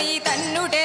Parvati